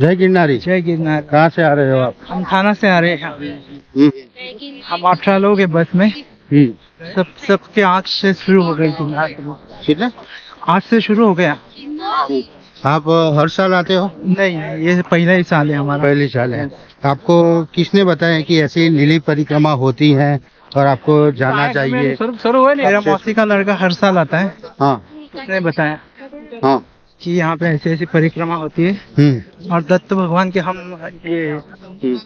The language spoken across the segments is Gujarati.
जय गिरनारी। जय गिरनार। कहाँ से आ रहे हो आप? हम थाना से आ रहे हैं। हम्म, हम अठारह लोग हैं बस में। हम्म। सब सबके आज से शुरू हो गई कितने? आज से शुरू हो गया। आप हर साल आते हो? नहीं ये पहला ही साल है हमारा। पहली साल है। आपको किसने बताया कि ऐसी नीली परिक्रमा होती है और आपको जाना चाहिए? मेरा मौसी का लड़का हर साल आता है। हाँ। उसने बताया। हाँ। कि यहाँ पे ऐसी ऐसी परिक्रमा होती है हम्म और दत्त भगवान के हम ये हम्म,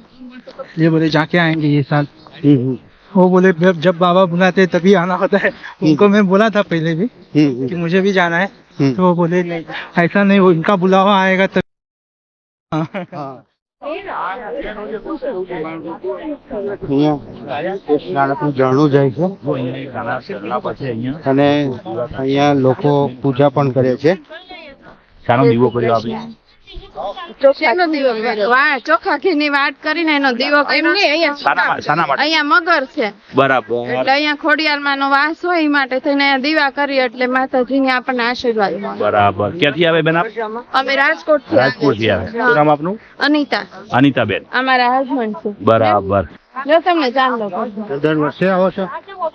ये बोले जाके आएंगे ये साल हम्म, वो बोले जब जब बाबा बुलाते हैं तभी आना होता है उनको मैं बोला था पहले भी हम्म, कि मुझे भी जाना है हम्म। तो वो बोले नहीं ऐसा नहीं वो इनका बुलावा आएगा तब हाँ અહીંયા નાનકડું ઝરણું જાય છે અને અહીંયા લોકો પૂજા પણ કરે છે શાનો દીવો કર્યો આપણે કરીને એનો દીવો મા- અહીંયા મગર છે. બરાબર. એટલે અહીંયા ખોડિયારમાં નો વાસ હોય એ માટે થઈને દીવા કરી એટલે માતાજીને આપણને આશીર્વાદ બરાબર. ક્યાંથી આવે બેન અમે રાજકોટથી રાજકોટથી આવે. શું નામ આપનું? અનિતા. અનિતાબેન. અમારા હસબન્ડ છે. બરાબર. જો તમને ચાંદલો દર વર્ષે આવો છો?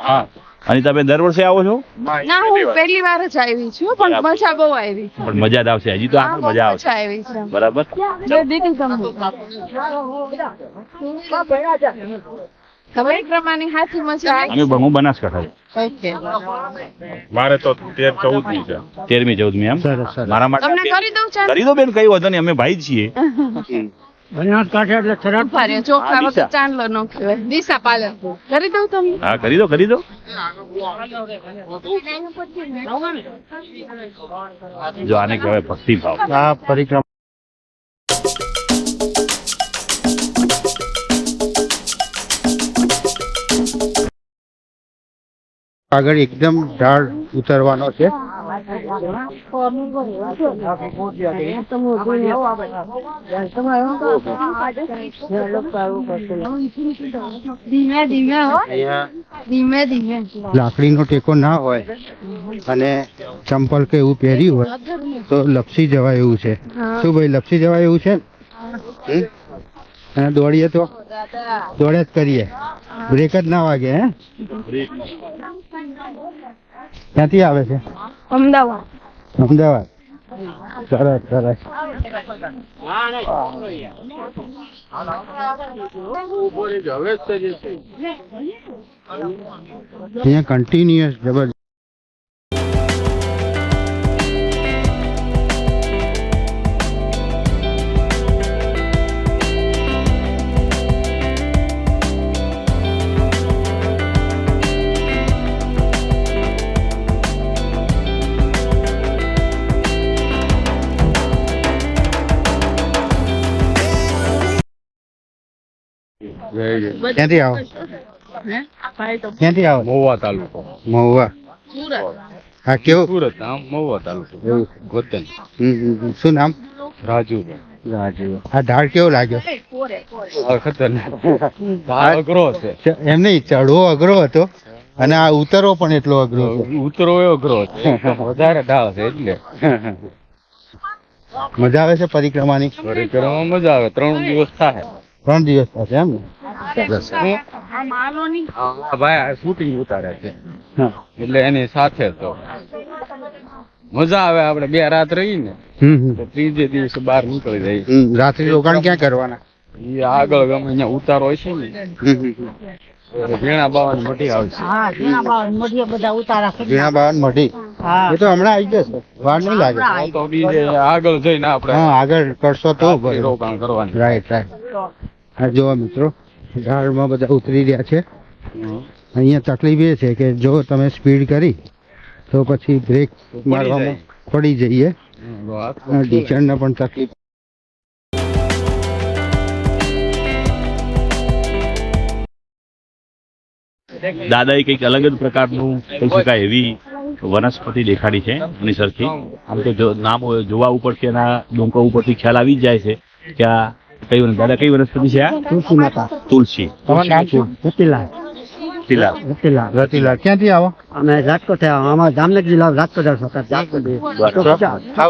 હા. અનિતાબેન દર વર્ષે આવો છો? ના હું પહેલી વાર જ આવી છું પણ મજા બહુ આવી. પણ મજા જ આવશે હજી તો આગળ મજા આવશે. આવી છે. બરાબર? તમે તેરમી ચૌદમી એમ? મારા માટે કરી દઉં દો બેન કઈ વાંધો નહીં અમે ભાઈ જ છીએ ઊભા રહ્યો ચોખા હા, વગર. ચાંદલો નો કહેવાય. દિશા કરી. દઉં તમે હા કરી દો કરી દો. જો આને કહેવાય ભક્તિ ભાવ. આ પરિક્રમા આગળ એકદમ ઢાળ ઉતરવાનો છે. લાકડીનો ટેકો ના હોય અને ચંપલ કે એવું પહેર્યું હોય તો લપસી જવાય એવું છે. શું ભાઈ, લપસી જવાય એવું છે? અને દોડીએ તો? દોડે જ કરીએ. બ્રેક જ ના વાગે, હે? ક્યાંથી આવે છે? અમદાવાદ. અમદાવાદ. સરસ સરસ. અહીંયા કન્ટિન્યુઅસ જબરજસ્ત ક્યાંથી આવો? ક્યાંથી આવો? મહુવા તાલુકો. મહુવા. હા કેવું? સુરત આમ મહુવા તાલુકો. એવું. હમ. શું નામ? રાજુ. રાજુ. આ ઢાળ કેવો લાગ્યો? ખતરનાક. અઘરો છે. એમ નહીં ચડવો અઘરો હતો. અને આ ઉતરવો પણ એટલો અઘરો ઉતરો એવો અઘરો છે. વધારે ઢાળ છે એટલે. મજા આવે છે પરિક્રમાની? પરિક્રમા મજા આવે. ત્રણ દિવસ થાય. ત્રણ દિવસ થશે એમ ને? ભાઈ શૂટિંગ ઉતારે છે. એટલે એની સાથે તો. મજા આવે આપડે બે રાત રહી ને ત્રીજે દિવસે બહાર નીકળી જાય રાત્રિ રોકાણ ક્યાં કરવાના? એ આગળ ગમે અહીંયા ઉતારો હોય છે. ને. વીણા બાવાની મઢી આવશે વીણા બાવન મઢી? એ તો હમણાં આવી જશે. વાર નહીં લાગે. તો બીજે આગળ જઈને આપણે હા આગળ કરશો તો રોકાણ કરવાનું. રાઈટ રાઈટ હા જોવા મિત્રો. ઢાળમાં બધા ઉતરી રહ્યા છે. અહીંયા તકલીફ એ છે કે જો તમે સ્પીડ કરી તો પછી બ્રેક મારવામાં પડી જઈએ. ટીચરને પણ તકલીફ. દાદાએ કંઈક અલગ જ પ્રકારનું કહી શકાય એવી વનસ્પતિ દેખાડી છે એની સરખી. આમ તો નામ જોવા ઉપરથી એના ડુંકો ઉપરથી ખ્યાલ આવી જ જાય છે કે આ કઈ વન- દાદા કઈ વનસ્પતિ છે આ? તુલસી માતા તુલસી. તમારું નામ શું? મોતીલાલ રતિલાલ. રતિલાલ. ક્યાંથી આવો? અમે રાજકોટ. અમારા જામનગર જિલ્લા રાજકોટ આવ્યા હતા. રાજકોટ તો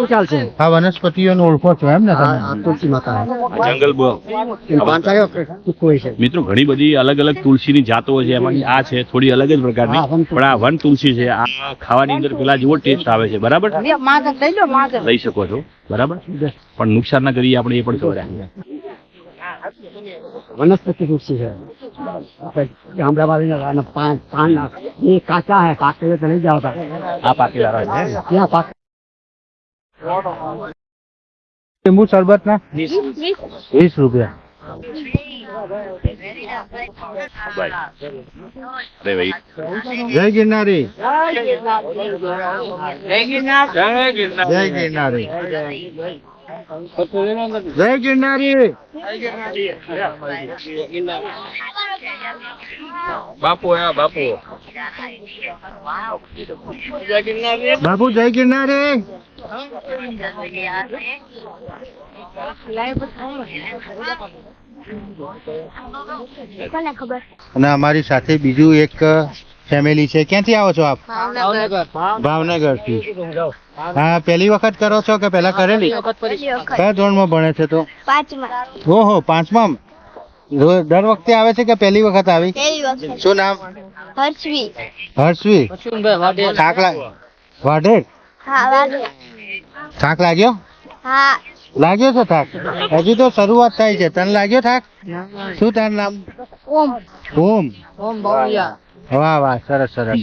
આ વનસ્પતિઓને ઓળખો છો એમ ને તમે? તુલસી માતા જંગલ બ- પાંચાયો ટૂંકું છે. મિત્રો ઘણી બધી અલગ અલગ તુલસીની જાતો છે. એમાં આ છે થોડી અલગ જ પ્રકારની. પણ આ વન તુલસી છે. આ ખાવાની અંદર પેલા જેવો ટેસ્ટ આવે છે. બરાબર? લઈ લઈ શકો છો. બરાબર? પણ નુકસાન ના કરીએ આપણે એ પણ ખબર રાખીએ. વનસ્પતિ તુલસી છે આપણે ગામડામાં આવીને આના પાન પાન એ કાચા હે પાકે તો લઈ જાઓ તા. આ પાકેલા રહે છે ત્યાં પાક લીંબુ શરબત ના વીસ રૂપિયા અરે ભાઈ જય ગિરનારી જય ગિરનારી જય ગિરનારી. બાપુ હા બાપુ. બાપુ જય ગિરનારી. અને અમારી સાથે બીજું એક ફેમિલી છે. ક્યાંથી આવો છો આપ? ભાવનગર. થી હા પહેલી વખત કરો છો કે પહેલા કરેલી? કયા ધોરણમાં ભણે છે તો? ઓહો પાંચમા? દર વખતે આવે છે કે પહેલી વખત આવી? શું નામ? હર્ષવી. હર્ષવી. થાક લાગ વાઢેર? થાક લાગ્યો? લાગ્યો છે થાક? હજી તો શરૂઆત થાય છે. તને લાગ્યો થાક? શું તારું નામ? ઓમ. ઓમ. વાહ વાહ સરસ સરસ